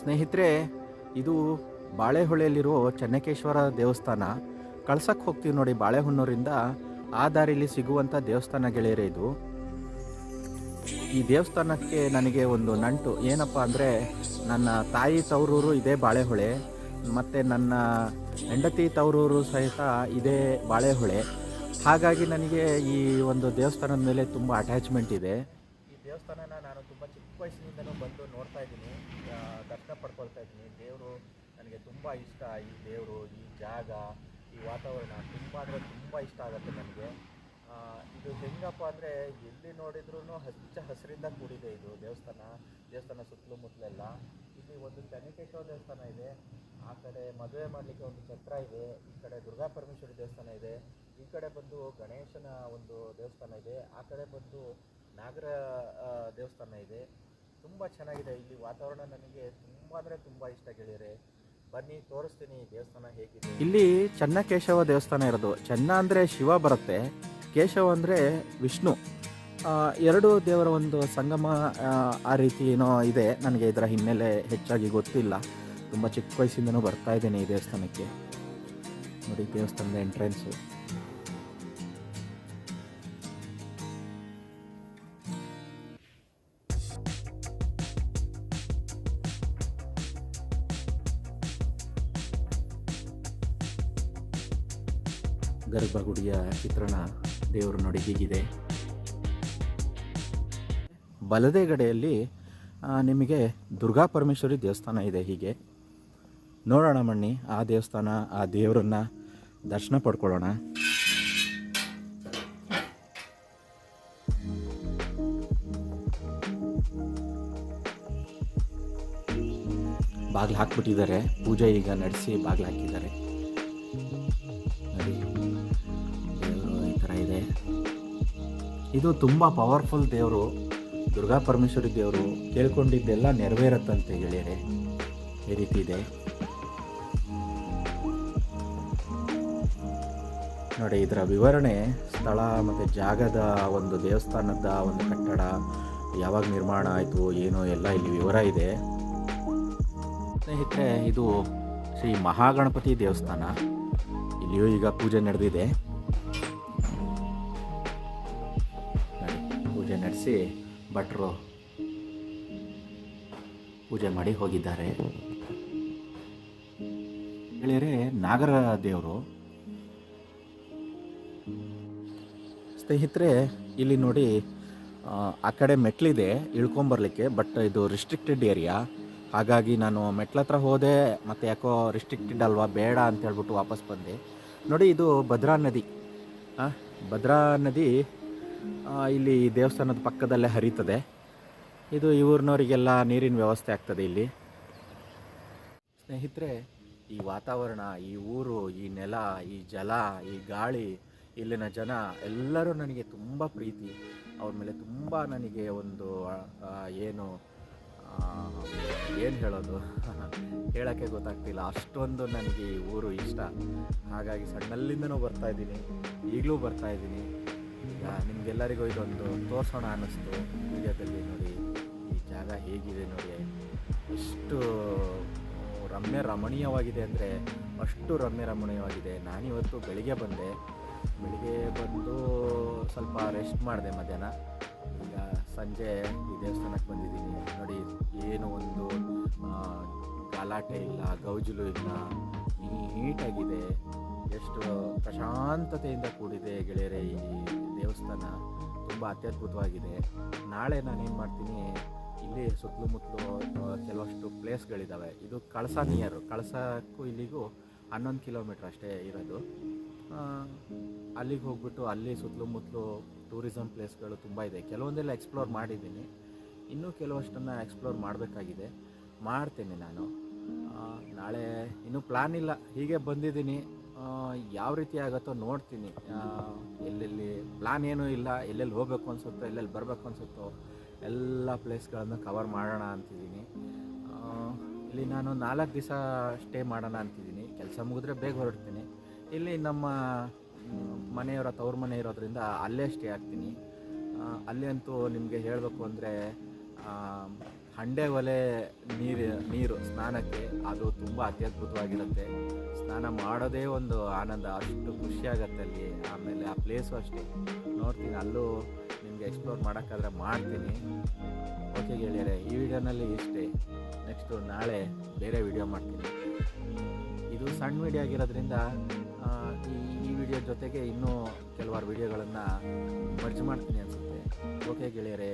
ಸ್ನೇಹಿತರೆ, ಇದು ಬಾಳೆಹೊಳೆಯಲ್ಲಿರೋ ಚೆನ್ನಕೇಶ್ವರ ದೇವಸ್ಥಾನ. ಕಳ್ಸಕ್ಕೆ ಹೋಗ್ತೀವಿ ನೋಡಿ ಬಾಳೆಹೊನ್ನೂರಿಂದ. ಆ ದಾರಿಲಿ ಸಿಗುವಂಥ ದೇವಸ್ಥಾನ ಗೆಳೆಯರೇ ಇದು. ಈ ದೇವಸ್ಥಾನಕ್ಕೆ ನನಗೆ ಒಂದು ನಂಟು. ಏನಪ್ಪ ಅಂದರೆ, ನನ್ನ ತಾಯಿ ತವರೂರು ಇದೇ ಬಾಳೆಹೊಳೆ. ಮತ್ತು ನನ್ನ ಹೆಂಡತಿ ತವರೂರು ಸಹಿತ ಇದೇ ಬಾಳೆಹೊಳೆ. ಹಾಗಾಗಿ ನನಗೆ ಈ ಒಂದು ದೇವಸ್ಥಾನದ ಮೇಲೆ ತುಂಬ ಅಟ್ಯಾಚ್ಮೆಂಟ್ ಇದೆ. ದೇವಸ್ಥಾನನ ನಾನು ತುಂಬ ಚಿಕ್ಕ ವಯಸ್ಸಿನಿಂದಲೂ ಬಂದು ನೋಡ್ತಾ ಇದ್ದೀನಿ. ದರ್ಶನ ಪಡ್ಕೊಳ್ತಾ ಇದ್ದೀನಿ. ದೇವರು ನನಗೆ ತುಂಬ ಇಷ್ಟ. ಈ ದೇವರು, ಈ ಜಾಗ, ಈ ವಾತಾವರಣ ತುಂಬ ಅಂದರೆ ತುಂಬ ಇಷ್ಟ ಆಗುತ್ತೆ ನನಗೆ. ಇದು ಹೆಂಗಪ್ಪ ಅಂದರೆ ಎಲ್ಲಿ ನೋಡಿದ್ರೂ ಹಚ್ಚ ಹಸಿರಿಂದ ಕೂಡಿದೆ ಇದು ದೇವಸ್ಥಾನ. ದೇವಸ್ಥಾನ ಸುತ್ತಲೂ ಮುತ್ತಲೆಲ್ಲ ಇಲ್ಲಿ ಒಂದು ಚೆನ್ನಕೇಶ್ವರ ದೇವಸ್ಥಾನ ಇದೆ. ಆ ಕಡೆ ಮದುವೆ ಮಾಡಲಿಕ್ಕೆ ಒಂದು ಛತ್ರ ಇದೆ. ಈ ಕಡೆ ದುರ್ಗಾ ಪರಮೇಶ್ವರಿ ದೇವಸ್ಥಾನ ಇದೆ. ಈ ಕಡೆ ಬಂದು ಗಣೇಶನ ಒಂದು ದೇವಸ್ಥಾನ ಇದೆ. ಆ ಕಡೆ ಬಂದು ನಾಗರ ದೇವಸ್ಥಾನ ಇದೆ. ತುಂಬ ಚೆನ್ನಾಗಿದೆ. ಇಲ್ಲಿ ವಾತಾವರಣ ನನಗೆ ತುಂಬ ಅಂದರೆ ತುಂಬ ಇಷ್ಟ ಗೆಳೆಯರೆ. ಬನ್ನಿ, ತೋರಿಸ್ತೀನಿ ದೇವಸ್ಥಾನ ಹೇಗಿದೆ. ಇಲ್ಲಿ ಚನ್ನಕೇಶವ ದೇವಸ್ಥಾನ ಇರೋದು. ಚೆನ್ನ ಅಂದರೆ ಶಿವ ಬರುತ್ತೆ. ಕೇಶವ ಅಂದರೆ ವಿಷ್ಣು. ಎರಡು ದೇವರ ಒಂದು ಸಂಗಮ, ಆ ರೀತಿ ಏನೋ ಇದೆ. ನನಗೆ ಇದರ ಹಿನ್ನೆಲೆ ಹೆಚ್ಚಾಗಿ ಗೊತ್ತಿಲ್ಲ. ತುಂಬ ಚಿಕ್ಕ ವಯಸ್ಸಿಂದನೂ ಬರ್ತಾ ಇದ್ದೇನೆ ಈ ದೇವಸ್ಥಾನಕ್ಕೆ. ನೋಡಿ, ದೇವಸ್ಥಾನದ ಎಂಟ್ರೆನ್ಸು ಗರ್ಭಗುಡಿಯ ಚಿತ್ರಣ ದೇವರು ನೋಡಿ ಹೀಗಿದೆ. ಬಲದೇ ಗಡೆಯಲ್ಲಿ ನಿಮಗೆ ದುರ್ಗಾ ಪರಮೇಶ್ವರಿ ದೇವಸ್ಥಾನ ಇದೆ ಹೀಗೆ. ನೋಡೋಣ ಮಣ್ಣಿ, ಆ ದೇವಸ್ಥಾನ, ಆ ದೇವರನ್ನ ದರ್ಶನ ಪಡ್ಕೊಳ್ಳೋಣ. ಬಾಗಿಲು ಹಾಕ್ಬಿಟ್ಟಿದ್ದಾರೆ. ಪೂಜೆ ಈಗ ನಡೆಸಿ ಬಾಗಿಲು ಹಾಕಿದ್ದಾರೆ. ಇದು ತುಂಬ ಪವರ್ಫುಲ್ ದೇವರು, ದುರ್ಗಾ ಪರಮೇಶ್ವರಿ ದೇವರು ಕೇಳ್ಕೊಂಡಿದ್ದೆಲ್ಲ ನೆರವೇರತ್ತಂತೆ ಗೆಳೆಯರೆ ಈ ರೀತಿ ಇದೆ. ನೋಡಿ, ಇದರ ವಿವರಣೆ ಸ್ಥಳ ಮತ್ತು ಜಾಗದ ಒಂದು ದೇವಸ್ಥಾನದ ಒಂದು ಕಟ್ಟಡ ಯಾವಾಗ ನಿರ್ಮಾಣ ಆಯಿತು, ಏನು, ಎಲ್ಲ ಇಲ್ಲಿ ವಿವರ ಇದೆ. ಸ್ನೇಹಿತರೆ, ಇದು ಶ್ರೀ ಮಹಾಗಣಪತಿ ದೇವಸ್ಥಾನ. ಇಲ್ಲಿಯೂ ಈಗ ಪೂಜೆ ನಡೆದಿದೆ. ನಡೆಸಿ ಭಟ್ರು ಪೂಜೆ ಮಾಡಿ ಹೋಗಿದ್ದಾರೆ. ಹೇಳಿದರೆ ನಾಗರ ದೇವರು. ಸ್ನೇಹಿತರೆ ಇಲ್ಲಿ ನೋಡಿ ಆ, ಕಡೆ ಮೆಟ್ಲಿದೆ ಇಳ್ಕೊಂಬರ್ಲಿಕ್ಕೆ ಬಟ್ ಇದು ರಿಸ್ಟ್ರಿಕ್ಟೆಡ್ ಏರಿಯಾ ಹಾಗಾಗಿ ನಾನು ಮೆಟ್ಲ ಹತ್ರ ಹೋದೆ ಮತ್ತು ಯಾಕೋ ರಿಸ್ಟ್ರಿಕ್ಟೆಡ್ ಅಲ್ವಾ ಬೇಡ ಅಂತ ಹೇಳ್ಬಿಟ್ಟು ವಾಪಸ್ ಬಂದೆ. ನೋಡಿ ಇದು ಭದ್ರಾ ನದಿ. ಭದ್ರಾ ನದಿ ಇಲ್ಲಿ ದೇವಸ್ಥಾನದ ಪಕ್ಕದಲ್ಲೇ ಹರಿತದೆ. ಇದು ಈ ನೀರಿನ ವ್ಯವಸ್ಥೆ ಆಗ್ತದೆ ಇಲ್ಲಿ. ಸ್ನೇಹಿತರೆ, ಈ ವಾತಾವರಣ, ಈ ಊರು, ಈ ನೆಲ, ಈ ಜಲ, ಈ ಗಾಳಿ, ಇಲ್ಲಿನ ಜನ ಎಲ್ಲರೂ ನನಗೆ ತುಂಬ ಪ್ರೀತಿ. ಅವ್ರ ಮೇಲೆ ತುಂಬ ನನಗೆ ಒಂದು ಏನು ಏನು ಹೇಳೋದು? ಹೇಳೋಕ್ಕೆ ಗೊತ್ತಾಗ್ತಿಲ್ಲ. ಅಷ್ಟೊಂದು ನನಗೆ ಈ ಊರು ಇಷ್ಟ. ಹಾಗಾಗಿ ಸಣ್ಣಲ್ಲಿಂದನೂ ಬರ್ತಾಯಿದ್ದೀನಿ ಈಗಲೂ ಬರ್ತಾ ಇದ್ದೀನಿ. ಈಗ ನಿಮಗೆಲ್ಲರಿಗೂ ಇದೊಂದು ತೋರಿಸೋಣ ಅನ್ನಿಸ್ತು ವಿಡಿಯೋದಲ್ಲಿ ನೋಡಿ, ಈ ಜಾಗ ಹೇಗಿದೆ ನೋಡಿ. ಎಷ್ಟು ರಮ್ಯ ರಮಣೀಯವಾಗಿದೆ ಅಂದರೆ ಅಷ್ಟು ರಮ್ಯ ರಮಣೀಯವಾಗಿದೆ. ನಾನಿವತ್ತು ಬೆಳಿಗ್ಗೆ ಬಂದೆ. ಬೆಳಿಗ್ಗೆ ಬಂದು ಸ್ವಲ್ಪ ರೆಸ್ಟ್ ಮಾಡಿದೆ ಮಧ್ಯಾಹ್ನ. ಈಗ ಸಂಜೆ ಈ ದೇವಸ್ಥಾನಕ್ಕೆ ಬಂದಿದ್ದೀನಿ. ನೋಡಿ, ಏನು ಒಂದು ಗಲಾಟೆ ಇಲ್ಲ, ಗೌಜಲು ಇಲ್ಲ, ನೀಟಾಗಿದೆ. ಎಷ್ಟು ಪ್ರಶಾಂತತೆಯಿಂದ ಕೂಡಿದೆ ಗೆಳೆಯರೆ, ಈ ದೇವಸ್ಥಾನ ತುಂಬ ಅತ್ಯದ್ಭುತವಾಗಿದೆ. ನಾಳೆ ನಾನು ಏನು ಮಾಡ್ತೀನಿ, ಇಲ್ಲಿ ಸುತ್ತಲೂ ಮುತ್ತಲು ಕೆಲವಷ್ಟು ಪ್ಲೇಸ್ಗಳಿದ್ದಾವೆ ಇದು ಕಳಸ ನಿಯರು ಕಳಸಕ್ಕೂ ಇಲ್ಲಿಗೂ ಹನ್ನೊಂದು ಕಿಲೋಮೀಟ್ರ್ ಅಷ್ಟೇ ಇರೋದು. ಅಲ್ಲಿಗೆ ಹೋಗ್ಬಿಟ್ಟು ಅಲ್ಲಿ ಸುತ್ತಲೂ ಮುತ್ತಲು ಟೂರಿಸಮ್ ಪ್ಲೇಸ್ಗಳು ತುಂಬ ಇದೆ. ಕೆಲವೊಂದೆಲ್ಲ ಎಕ್ಸ್ಪ್ಲೋರ್ ಮಾಡಿದ್ದೀನಿ. ಇನ್ನೂ ಕೆಲವಷ್ಟನ್ನು ಎಕ್ಸ್ಪ್ಲೋರ್ ಮಾಡಬೇಕಾಗಿದೆ. ಮಾಡ್ತೀನಿ ನಾನು. ನಾಳೆ ಇನ್ನೂ ಪ್ಲ್ಯಾನ್ ಇಲ್ಲ. ಹೀಗೆ ಬಂದಿದ್ದೀನಿ. ಯಾವ ರೀತಿ ಆಗುತ್ತೋ ನೋಡ್ತೀನಿ. ಎಲ್ಲೆಲ್ಲಿ ಪ್ಲ್ಯಾನ್ ಏನೂ ಇಲ್ಲ, ಎಲ್ಲೆಲ್ಲಿ ಹೋಗಬೇಕು ಅನ್ಸುತ್ತೋ, ಎಲ್ಲೆಲ್ಲಿ ಬರಬೇಕು ಅನ್ಸುತ್ತೋ, ಎಲ್ಲ ಪ್ಲೇಸ್ಗಳನ್ನು ಕವರ್ ಮಾಡೋಣ ಅಂತಿದ್ದೀನಿ. ಇಲ್ಲಿ ನಾನು ನಾಲ್ಕು ದಿವಸ ಸ್ಟೇ ಮಾಡೋಣ ಅಂತಿದ್ದೀನಿ. ಕೆಲಸ ಮುಗಿದ್ರೆ ಬೇಗ ಹೊರಡ್ತೀನಿ. ಇಲ್ಲಿ ನಮ್ಮ ಮನೆಯವರ ತವ್ರ ಮನೆ ಇರೋದ್ರಿಂದ ಅಲ್ಲೇ ಸ್ಟೇ ಆಗ್ತೀನಿ. ಅಲ್ಲಿ ಅಂತೂ ನಿಮಗೆ ಹೇಳಬೇಕು ಅಂದರೆ ಹಂಡೆ ಒಲೆ ನೀರು ನೀರು ಸ್ನಾನಕ್ಕೆ ಅದು ತುಂಬ ಅತ್ಯದ್ಭುತವಾಗಿರುತ್ತೆ. ಸ್ನಾನ ಮಾಡೋದೇ ಒಂದು ಆನಂದ, ಅಷ್ಟು ಖುಷಿಯಾಗತ್ತೆ ಅಲ್ಲಿ. ಆಮೇಲೆ ಆ ಪ್ಲೇಸು ಅಷ್ಟೇ. ನೋಡ್ತೀನಿ, ಅಲ್ಲೂ ನಿಮಗೆ ಎಕ್ಸ್ಪ್ಲೋರ್ ಮಾಡೋಕ್ಕಾದ್ರೆ ಮಾಡ್ತೀನಿ. ಓಕೆ ಗೆಳೆಯರೆ, ಈ ವಿಡಿಯೋನಲ್ಲಿ ಇಷ್ಟೇ. ನೆಕ್ಸ್ಟು ನಾಳೆ ಬೇರೆ ವಿಡಿಯೋ ಮಾಡ್ತೀನಿ. ಇದು ಸಣ್ಣ ವಿಡಿಯೋ ಆಗಿರೋದ್ರಿಂದ ಈ ಈ ವಿಡಿಯೋ ಜೊತೆಗೆ ಇನ್ನೂ ಕೆಲವಾರು ವಿಡಿಯೋಗಳನ್ನು ಮರ್ಜ್ ಮಾಡ್ತೀನಿ ಅನಿಸುತ್ತೆ. ಓಕೆ ಗೆಳೆಯರೆ.